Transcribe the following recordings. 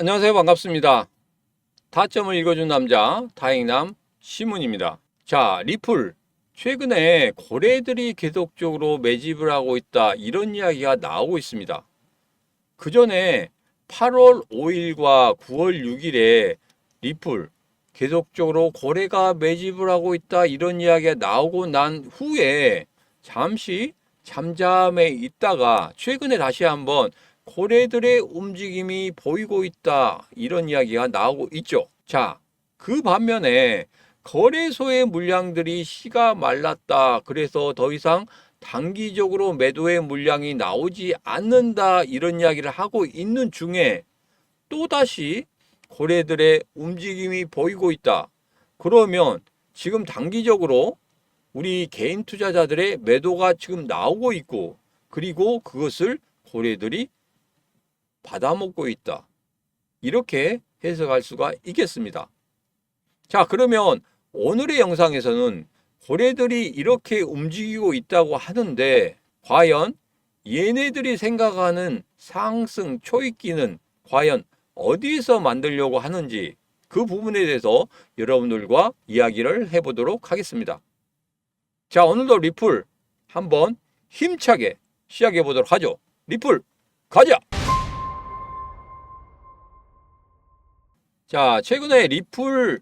안녕하세요. 반갑습니다. 타점을 읽어준 남자, 다행남 시문입니다. 자, 리플. 최근에 고래들이 계속적으로 매집을 하고 있다. 이런 이야기가 나오고 있습니다. 그 전에 8월 5일과 9월 6일에 리플 계속적으로 고래가 매집을 하고 있다. 이런 이야기가 나오고 난 후에 잠시 잠잠해 있다가 최근에 다시 한번 고래들의 움직임이 보이고 있다. 이런 이야기가 나오고 있죠. 자, 그 반면에 거래소의 물량들이 씨가 말랐다. 그래서 더 이상 단기적으로 매도의 물량이 나오지 않는다. 이런 이야기를 하고 있는 중에 또다시 고래들의 움직임이 보이고 있다. 그러면 지금 단기적으로 우리 개인 투자자들의 매도가 지금 나오고 있고 그리고 그것을 고래들이 받아먹고 있다. 이렇게 해석할 수가 있겠습니다. 자, 그러면 오늘의 영상에서는 고래들이 이렇게 움직이고 있다고 하는데 과연 얘네들이 생각하는 상승 초입기는 과연 어디서 만들려고 하는지 그 부분에 대해서 여러분들과 이야기를 해보도록 하겠습니다. 자, 오늘도 리플 한번 힘차게 시작해 보도록 하죠. 리플 가자! 자, 최근에 리플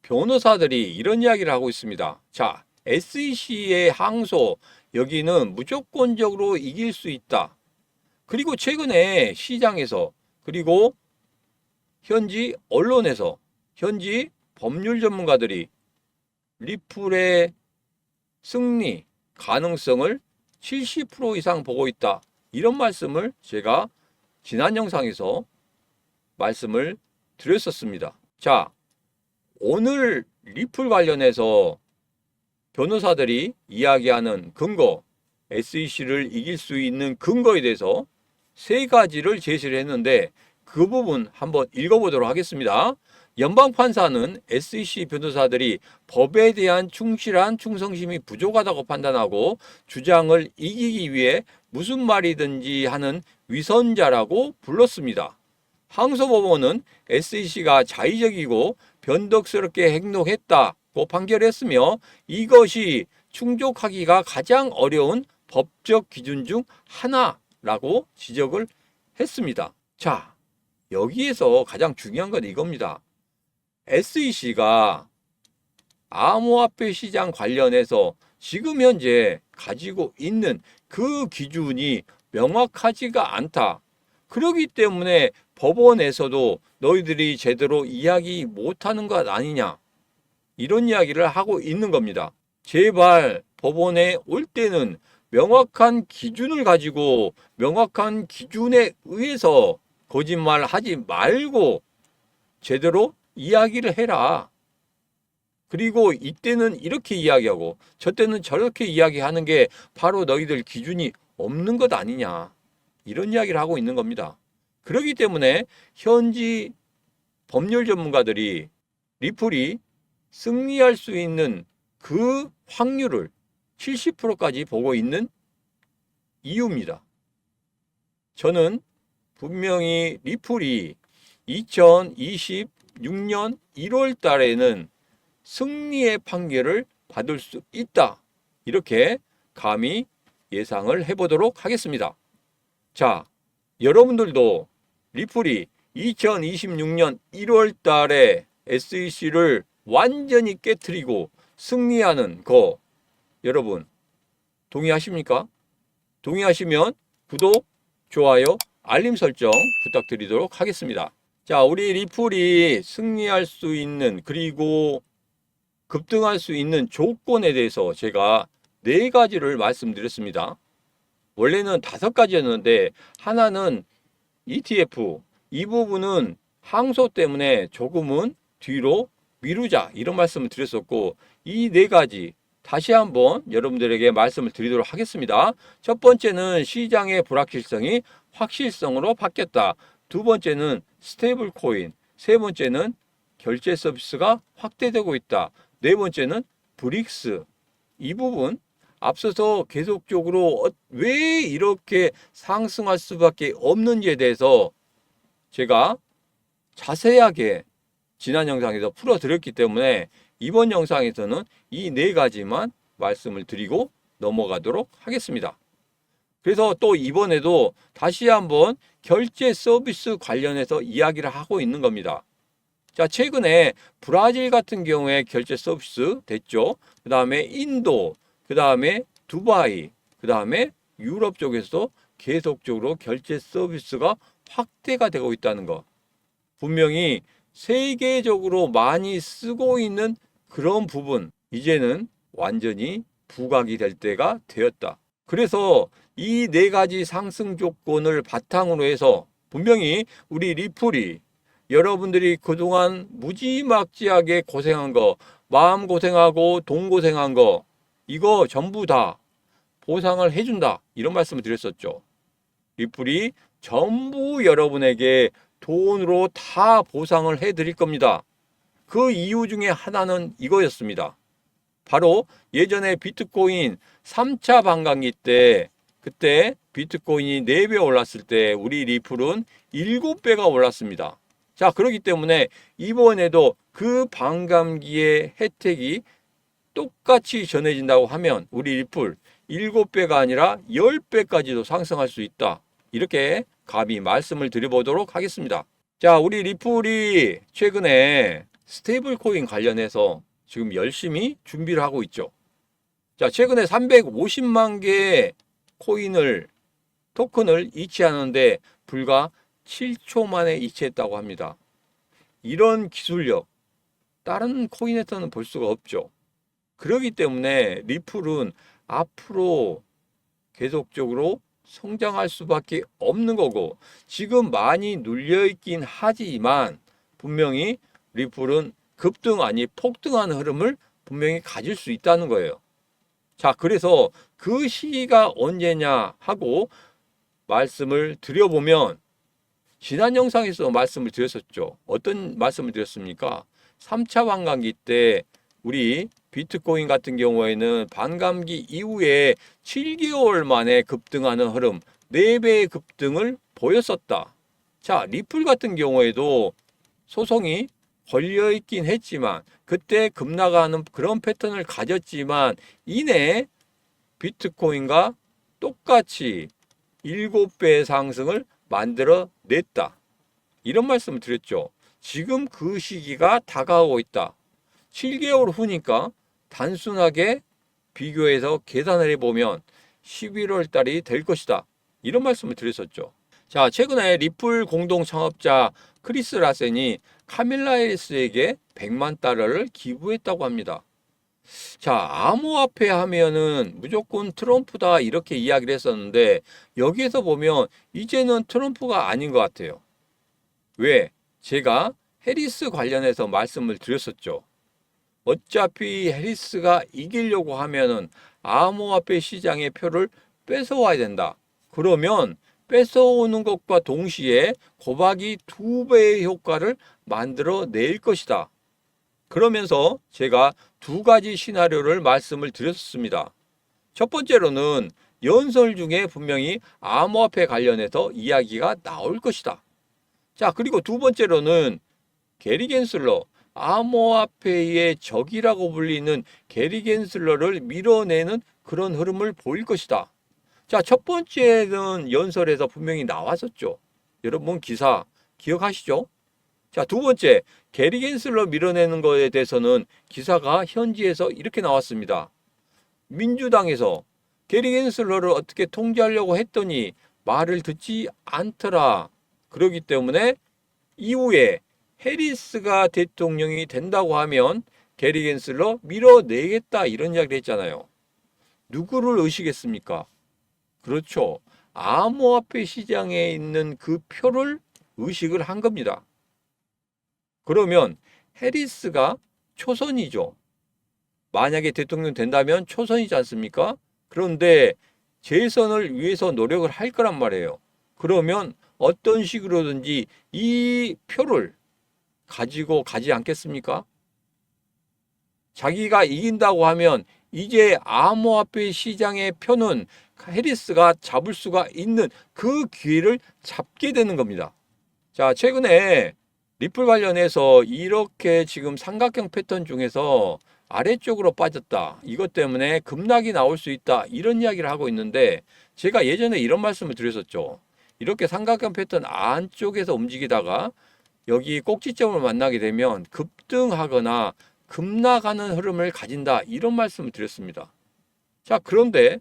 변호사들이 이런 이야기를 하고 있습니다. 자, SEC의 항소, 여기는 무조건적으로 이길 수 있다. 그리고 최근에 시장에서, 그리고 현지 언론에서, 현지 법률 전문가들이 리플의 승리 가능성을 70% 이상 보고 있다. 이런 말씀을 제가 지난 영상에서 말씀을 드렸었습니다. 자, 오늘 리플 관련해서 변호사들이 이야기하는 근거, SEC를 이길 수 있는 근거에 대해서 세 가지를 제시를 했는데 그 부분 한번 읽어보도록 하겠습니다. 연방판사는 SEC 변호사들이 법에 대한 충실한 충성심이 부족하다고 판단하고 주장을 이기기 위해 무슨 말이든지 하는 위선자라고 불렀습니다. 항소법원은 SEC가 자의적이고 변덕스럽게 행동했다고 판결했으며 이것이 충족하기가 가장 어려운 법적 기준 중 하나라고 지적을 했습니다. 자, 여기에서 가장 중요한 건 이겁니다. SEC가 암호화폐 시장 관련해서 지금 현재 가지고 있는 그 기준이 명확하지가 않다. 그러기 때문에 법원에서도 너희들이 제대로 이야기 못하는 것 아니냐. 이런 이야기를 하고 있는 겁니다. 제발 법원에 올 때는 명확한 기준을 가지고 명확한 기준에 의해서 거짓말 하지 말고 제대로 이야기를 해라. 그리고 이때는 이렇게 이야기하고 저때는 저렇게 이야기하는 게 바로 너희들 기준이 없는 것 아니냐. 이런 이야기를 하고 있는 겁니다. 그렇기 때문에 현지 법률 전문가들이 리플이 승리할 수 있는 그 확률을 70%까지 보고 있는 이유입니다. 저는 분명히 리플이 2026년 1월 달에는 승리의 판결을 받을 수 있다. 이렇게 감히 예상을 해보도록 하겠습니다. 자, 여러분들도 리플이 2026년 1월 달에 SEC를 완전히 깨뜨리고 승리하는 거 여러분 동의하십니까? 동의하시면 구독, 좋아요, 알림 설정 부탁드리도록 하겠습니다. 자, 우리 리플이 승리할 수 있는 그리고 급등할 수 있는 조건에 대해서 제가 네 가지를 말씀드렸습니다. 원래는 다섯 가지였는데 하나는 ETF 이 부분은 항소 때문에 조금은 뒤로 미루자 이런 말씀을 드렸었고 이 네 가지 다시 한번 여러분들에게 말씀을 드리도록 하겠습니다. 첫 번째는 시장의 불확실성이 확실성으로 바뀌었다. 두 번째는 스테이블 코인, 세 번째는 결제 서비스가 확대되고 있다. 네 번째는 브릭스. 이 부분 앞서서 계속적으로 어- 왜 이렇게 상승할 수밖에 없는지에 대해서 제가 자세하게 지난 영상에서 풀어드렸기 때문에 이번 영상에서는 이 네 가지만 말씀을 드리고 넘어가도록 하겠습니다. 그래서 또 이번에도 다시 한번 결제 서비스 관련해서 이야기를 하고 있는 겁니다. 자, 최근에 브라질 같은 경우에 결제 서비스 됐죠. 그 다음에 인도, 그 다음에 두바이, 그 다음에 유럽 쪽에서도 계속적으로 결제 서비스가 확대가 되고 있다는 거. 분명히 세계적으로 많이 쓰고 있는 그런 부분, 이제는 완전히 부각이 될 때가 되었다. 그래서 이 네 가지 상승 조건을 바탕으로 해서 분명히 우리 리플이 여러분들이 그동안 무지막지하게 고생한 거, 마음 고생하고 돈 고생한 거, 이거 전부 다 보상을 해준다. 이런 말씀을 드렸었죠. 리플이 전부 여러분에게 돈으로 다 보상을 해드릴 겁니다. 그 이유 중에 하나는 이거였습니다. 바로 예전에 비트코인 3차 반감기 때 그때 비트코인이 4배 올랐을 때 우리 리플은 7배가 올랐습니다. 자, 그렇기 때문에 이번에도 그 반감기의 혜택이 똑같이 전해진다고 하면 우리 리플 7배가 아니라 10배까지도 상승할 수 있다. 이렇게 감히 말씀을 드려보도록 하겠습니다. 자, 우리 리플이 최근에 스테이블 코인 관련해서 지금 열심히 준비를 하고 있죠. 자, 최근에 350만 개의 코인을 토큰을 이체하는데 불과 7초 만에 이체했다고 합니다. 이런 기술력 다른 코인에서는 볼 수가 없죠. 그렇기 때문에 리플은 앞으로 계속적으로 성장할 수밖에 없는 거고 지금 많이 눌려 있긴 하지만 분명히 리플은 급등 아니 폭등하는 흐름을 분명히 가질 수 있다는 거예요. 자, 그래서 그 시기가 언제냐 하고 말씀을 드려보면 지난 영상에서 말씀을 드렸었죠. 어떤 말씀을 드렸습니까? 3차 반감기 때 우리 비트코인 같은 경우에는 반감기 이후에 7개월 만에 급등하는 흐름, 4배의 급등을 보였었다. 자, 리플 같은 경우에도 소송이 걸려 있긴 했지만 그때 급락하는 그런 패턴을 가졌지만 이내 비트코인과 똑같이 7배의 상승을 만들어 냈다. 이런 말씀을 드렸죠. 지금 그 시기가 다가오고 있다. 7개월 후니까 단순하게 비교해서 계산을 해보면 11월 달이 될 것이다. 이런 말씀을 드렸었죠. 자, 최근에 리플 공동 창업자 크리스 라센이 카밀라 해리스에게 100만 달러를 기부했다고 합니다. 자, 암호화폐 하면은 무조건 트럼프다 이렇게 이야기를 했었는데 여기에서 보면 이제는 트럼프가 아닌 것 같아요. 왜? 제가 해리스 관련해서 말씀을 드렸었죠. 어차피 해리스가 이기려고 하면은 암호화폐 시장의 표를 뺏어와야 된다. 그러면 뺏어오는 것과 동시에 고박이 두 배의 효과를 만들어 낼 것이다. 그러면서 제가 두 가지 시나리오를 말씀을 드렸습니다. 첫 번째로는 연설 중에 분명히 암호화폐 관련해서 이야기가 나올 것이다. 자, 그리고 두 번째로는 게리 겐슬러, 암호화폐의 적이라고 불리는 게리 겐슬러를 밀어내는 그런 흐름을 보일 것이다. 자, 첫 번째는 연설에서 분명히 나왔었죠. 여러분 기사 기억하시죠? 자, 두 번째, 게리 겐슬러 밀어내는 것에 대해서는 기사가 현지에서 이렇게 나왔습니다. 민주당에서 게리 겐슬러를 어떻게 통제하려고 했더니 말을 듣지 않더라. 그러기 때문에 이후에 해리스가 대통령이 된다고 하면 게리 겐슬러 밀어내겠다 이런 이야기를 했잖아요. 누구를 의식했습니까? 그렇죠. 암호화폐 시장에 있는 그 표를 의식을 한 겁니다. 그러면 해리스가 초선이죠. 만약에 대통령 된다면 초선이지 않습니까? 그런데 재선을 위해서 노력을 할 거란 말이에요. 그러면 어떤 식으로든지 이 표를 가지고 가지 않겠습니까? 자기가 이긴다고 하면 이제 암호화폐 시장의 표는 해리스가 잡을 수가 있는 그 기회를 잡게 되는 겁니다. 자, 최근에 리플 관련해서 이렇게 지금 삼각형 패턴 중에서 아래쪽으로 빠졌다. 이것 때문에 급락이 나올 수 있다. 이런 이야기를 하고 있는데 제가 예전에 이런 말씀을 드렸었죠. 이렇게 삼각형 패턴 안쪽에서 움직이다가 여기 꼭지점을 만나게 되면 급등하거나 급락하는 흐름을 가진다. 이런 말씀을 드렸습니다. 자, 그런데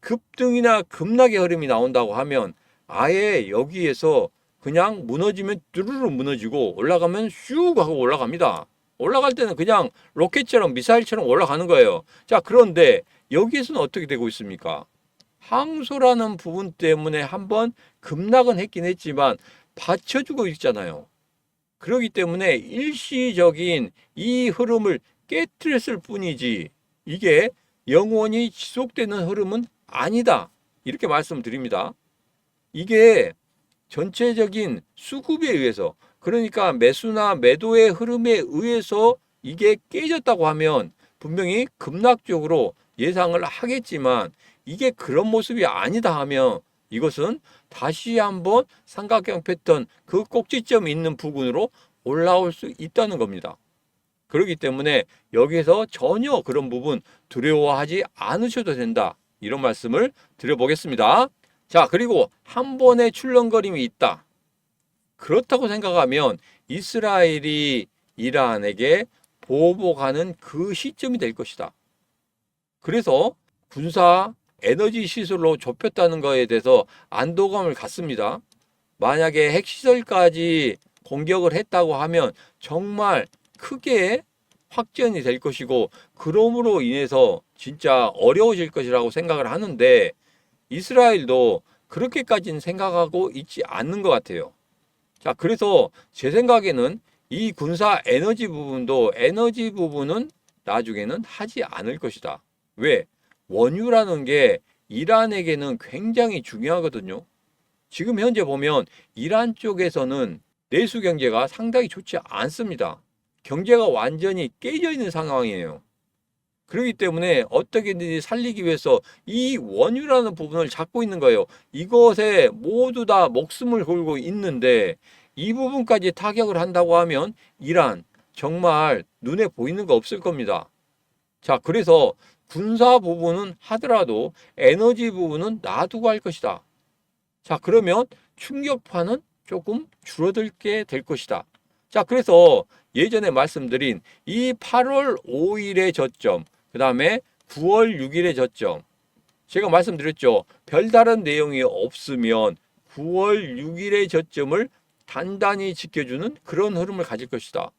급등이나 급락의 흐름이 나온다고 하면 아예 여기에서 그냥 무너지면 뚜루루 무너지고 올라가면 슉 하고 올라갑니다. 올라갈 때는 그냥 로켓처럼 미사일처럼 올라가는 거예요. 자, 그런데 여기에서는 어떻게 되고 있습니까? 항소라는 부분 때문에 한번 급락은 했긴 했지만 받쳐주고 있잖아요. 그렇기 때문에 일시적인 이 흐름을 깨뜨렸을 뿐이지 이게 영원히 지속되는 흐름은 아니다. 이렇게 말씀드립니다. 이게 전체적인 수급에 의해서 그러니까 매수나 매도의 흐름에 의해서 이게 깨졌다고 하면 분명히 급락적으로 예상을 하겠지만 이게 그런 모습이 아니다 하면 이것은 다시 한번 삼각형 패턴 그 꼭지점이 있는 부분으로 올라올 수 있다는 겁니다. 그렇기 때문에 여기서 전혀 그런 부분 두려워하지 않으셔도 된다. 이런 말씀을 드려보겠습니다. 자, 그리고 한 번의 출렁거림이 있다. 그렇다고 생각하면 이스라엘이 이란에게 보복하는 그 시점이 될 것이다. 그래서 군사 에너지 시설로 좁혔다는 것에 대해서 안도감을 갖습니다. 만약에 핵시설까지 공격을 했다고 하면 정말 크게 확전이 될 것이고 그럼으로 인해서 진짜 어려워질 것이라고 생각을 하는데 이스라엘도 그렇게까지는 생각하고 있지 않는 것 같아요. 자, 그래서 제 생각에는 이 군사 에너지 부분도 에너지 부분은 나중에는 하지 않을 것이다. 왜? 원유라는 게 이란에게는 굉장히 중요하거든요. 지금 현재 보면 이란 쪽에서는 내수 경제가 상당히 좋지 않습니다. 경제가 완전히 깨져 있는 상황이에요. 그렇기 때문에 어떻게든지 살리기 위해서 이 원유라는 부분을 잡고 있는 거예요. 이것에 모두 다 목숨을 걸고 있는데 이 부분까지 타격을 한다고 하면 이란 정말 눈에 보이는 거 없을 겁니다. 자, 그래서 군사 부분은 하더라도 에너지 부분은 놔두고 할 것이다. 자, 그러면 충격파는 조금 줄어들게 될 것이다. 자, 그래서 예전에 말씀드린 이 8월 5일의 저점, 그 다음에 9월 6일의 저점. 제가 말씀드렸죠. 별다른 내용이 없으면 9월 6일의 저점을 단단히 지켜주는 그런 흐름을 가질 것이다.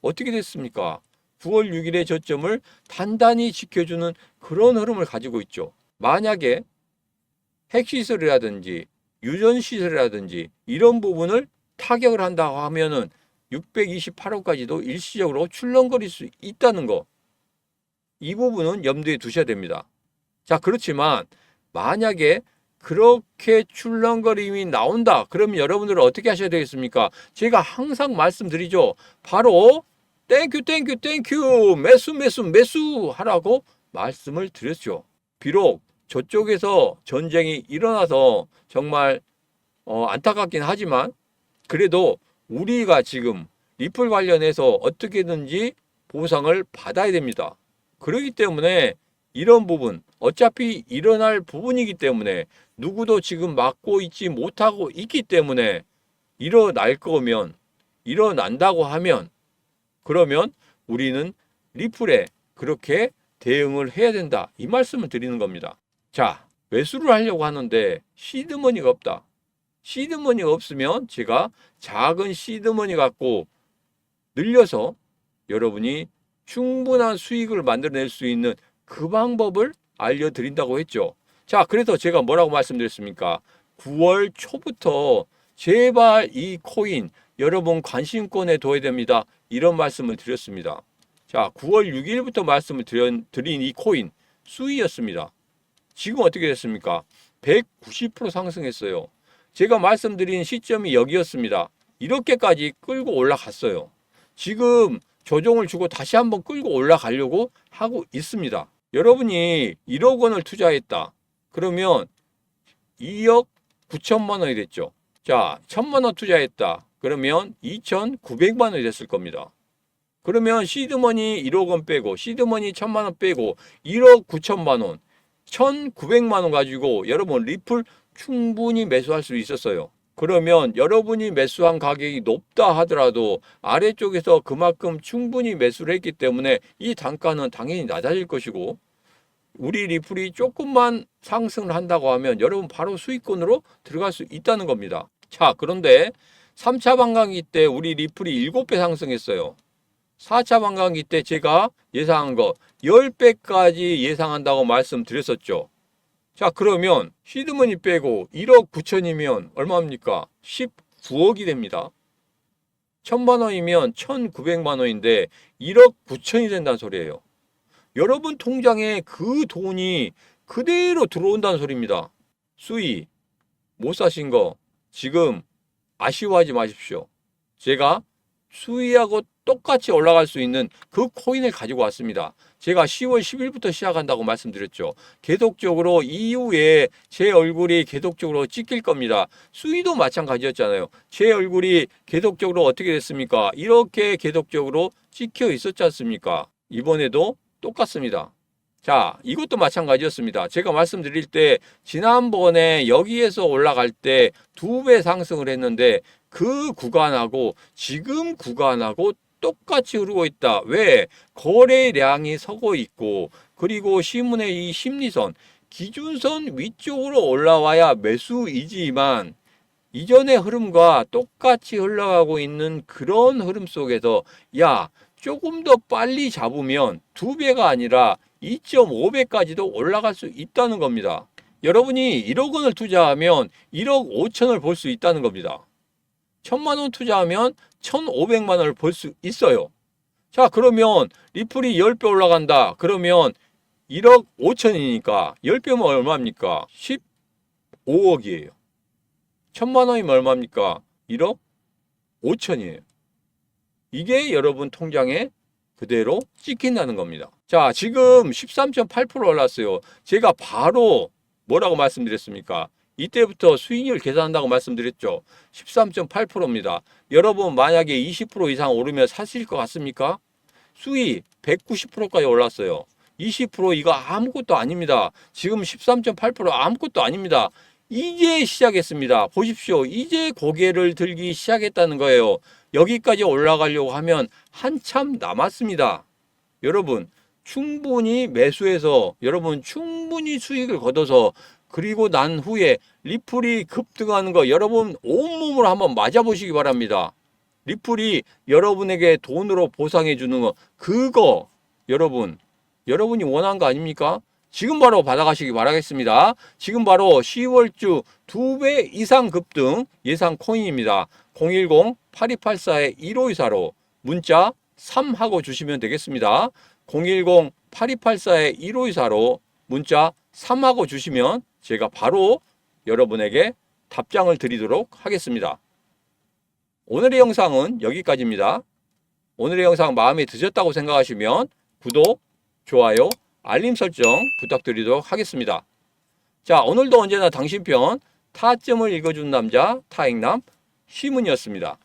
어떻게 됐습니까? 9월 6일의 저점을 단단히 지켜주는 그런 흐름을 가지고 있죠. 만약에 핵시설이라든지 유전시설이라든지 이런 부분을 타격을 한다고 하면은 628호까지도 일시적으로 출렁거릴 수 있다는 거. 이 부분은 염두에 두셔야 됩니다. 자, 그렇지만 만약에 그렇게 출렁거림이 나온다. 그러면 여러분들은 어떻게 하셔야 되겠습니까? 제가 항상 말씀드리죠. 바로 땡큐 땡큐 땡큐 매수 매수 매수 하라고 말씀을 드렸죠. 비록 저쪽에서 전쟁이 일어나서 정말 어, 안타깝긴 하지만 그래도 우리가 지금 리플 관련해서 어떻게든지 보상을 받아야 됩니다. 그렇기 때문에 이런 부분 어차피 일어날 부분이기 때문에 누구도 지금 막고 있지 못하고 있기 때문에 일어날 거면 일어난다고 하면 그러면 우리는 리플에 그렇게 대응을 해야 된다. 이 말씀을 드리는 겁니다. 자, 매수를 하려고 하는데 시드머니가 없다. 시드머니가 없으면 제가 작은 시드머니 갖고 늘려서 여러분이 충분한 수익을 만들어낼 수 있는 그 방법을 알려드린다고 했죠. 자, 그래서 제가 뭐라고 말씀드렸습니까? 9월 초부터 제발 이 코인 여러분 관심권에 둬야 됩니다. 이런 말씀을 드렸습니다. 자, 9월 6일부터 말씀을 드린, 드린 이 코인 수위였습니다. 지금 어떻게 됐습니까? 190% 상승했어요. 제가 말씀드린 시점이 여기였습니다. 이렇게까지 끌고 올라갔어요. 지금 조정을 주고 다시 한번 끌고 올라가려고 하고 있습니다. 여러분이 1억 원을 투자했다. 그러면 2억 9천만 원이 됐죠. 자, 천만 원 투자했다. 그러면 2,900만 원이 됐을 겁니다. 그러면 시드머니 1억 원 빼고 시드머니 1천만 원 빼고 1억 9천만 원, 1,900만 원 가지고 여러분 리플 충분히 매수할 수 있었어요. 그러면 여러분이 매수한 가격이 높다 하더라도 아래쪽에서 그만큼 충분히 매수를 했기 때문에 이 단가는 당연히 낮아질 것이고 우리 리플이 조금만 상승을 한다고 하면 여러분 바로 수익권으로 들어갈 수 있다는 겁니다. 자, 그런데 3차 반감기 때 우리 리플이 7배 상승했어요. 4차 반감기 때 제가 예상한 거 10배까지 예상한다고 말씀드렸었죠. 자, 그러면 시드머니 빼고 1억 9천이면 얼마입니까? 19억이 됩니다. 1000만 원이면 1900만 원인데 1억 9천이 된다는 소리예요. 여러분 통장에 그 돈이 그대로 들어온다는 소리입니다. 수익 못 사신 거 지금 아쉬워하지 마십시오. 제가 수위하고 똑같이 올라갈 수 있는 그 코인을 가지고 왔습니다. 제가 10월 10일부터 시작한다고 말씀드렸죠. 계속적으로 이후에 제 얼굴이 계속적으로 찍힐 겁니다. 수위도 마찬가지였잖아요. 제 얼굴이 계속적으로 어떻게 됐습니까? 이렇게 계속적으로 찍혀 있었지 않습니까? 이번에도 똑같습니다. 자, 이것도 마찬가지였습니다. 제가 말씀드릴 때 지난번에 여기에서 올라갈 때 두 배 상승을 했는데 그 구간하고 지금 구간하고 똑같이 흐르고 있다. 왜? 거래량이 서고 있고 그리고 신문의 이 심리선 기준선 위쪽으로 올라와야 매수이지만 이전의 흐름과 똑같이 흘러가고 있는 그런 흐름 속에서 야 조금 더 빨리 잡으면 두 배가 아니라 2.5배까지도 올라갈 수 있다는 겁니다. 여러분이 1억 원을 투자하면 1억 5천을 벌 수 있다는 겁니다. 천만 원 투자하면 1,500만 원을 벌 수 있어요. 자, 그러면 리플이 10배 올라간다. 그러면 1억 5천이니까 10배면 얼마입니까? 15억이에요. 천만 원이면 얼마입니까? 1억 5천이에요. 이게 여러분 통장에 그대로 찍힌다는 겁니다. 자, 지금 13.8% 올랐어요. 제가 바로 뭐라고 말씀드렸습니까? 이때부터 수익률 계산한다고 말씀드렸죠. 13.8%입니다. 여러분 만약에 20% 이상 오르면 사실 것 같습니까? 수익 190%까지 올랐어요. 20% 이거 아무것도 아닙니다. 지금 13.8% 아무것도 아닙니다. 이제 시작했습니다. 보십시오. 이제 고개를 들기 시작했다는 거예요. 여기까지 올라가려고 하면 한참 남았습니다. 여러분, 충분히 매수해서 여러분 충분히 수익을 거둬서 그리고 난 후에 리플이 급등하는 거 여러분 온몸으로 한번 맞아보시기 바랍니다. 리플이 여러분에게 돈으로 보상해 주는 거 그거 여러분 여러분이 원한 거 아닙니까? 지금 바로 받아가시기 바라겠습니다. 지금 바로 10월주 2배 이상 급등 예상 코인입니다. 010-8284-1524로 문자 3 하고 주시면 되겠습니다. 010-8284-1524로 문자 3 하고 주시면 제가 바로 여러분에게 답장을 드리도록 하겠습니다. 오늘의 영상은 여기까지입니다. 오늘의 영상 마음에 드셨다고 생각하시면 구독, 좋아요, 알림 설정 부탁드리도록 하겠습니다. 자, 오늘도 언제나 당신 편 타점을 읽어준 남자 타행남 시문이었습니다.